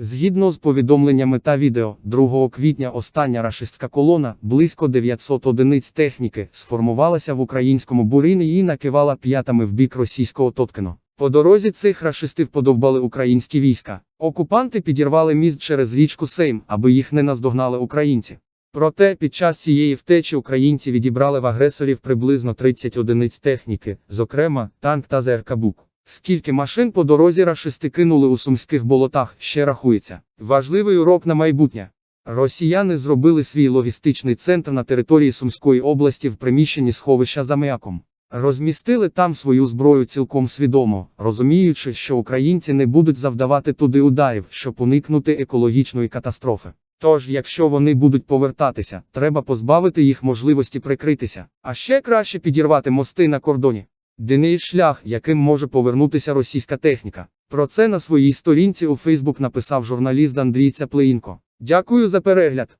Згідно з повідомленнями та відео, 2 квітня остання рашистська колона, близько 900 одиниць техніки, сформувалася в українському Буріні і накивала п'ятами в бік російського Тоткино. По дорозі цих рашистів подовбали українські війська. Окупанти підірвали міст через річку Сейм, аби їх не наздогнали українці. Проте під час цієї втечі українці відібрали в агресорів приблизно 30 одиниць техніки, зокрема, танк та ЗРК «Бук». Скільки машин по дорозі рашисти кинули у сумських болотах, ще рахується. Важливий урок на майбутнє. Росіяни зробили свій логістичний центр на території Сумської області в приміщенні сховища за м'яком. Розмістили там свою зброю цілком свідомо, розуміючи, що українці не будуть завдавати туди ударів, щоб уникнути екологічної катастрофи. Тож, якщо вони будуть повертатися, треба позбавити їх можливості прикритися, а ще краще підірвати мости на кордоні. Єдиний шлях, яким може повернутися російська техніка. Про це на своїй сторінці у Фейсбук написав журналіст Андрій Цяплеїнко. Дякую за перегляд.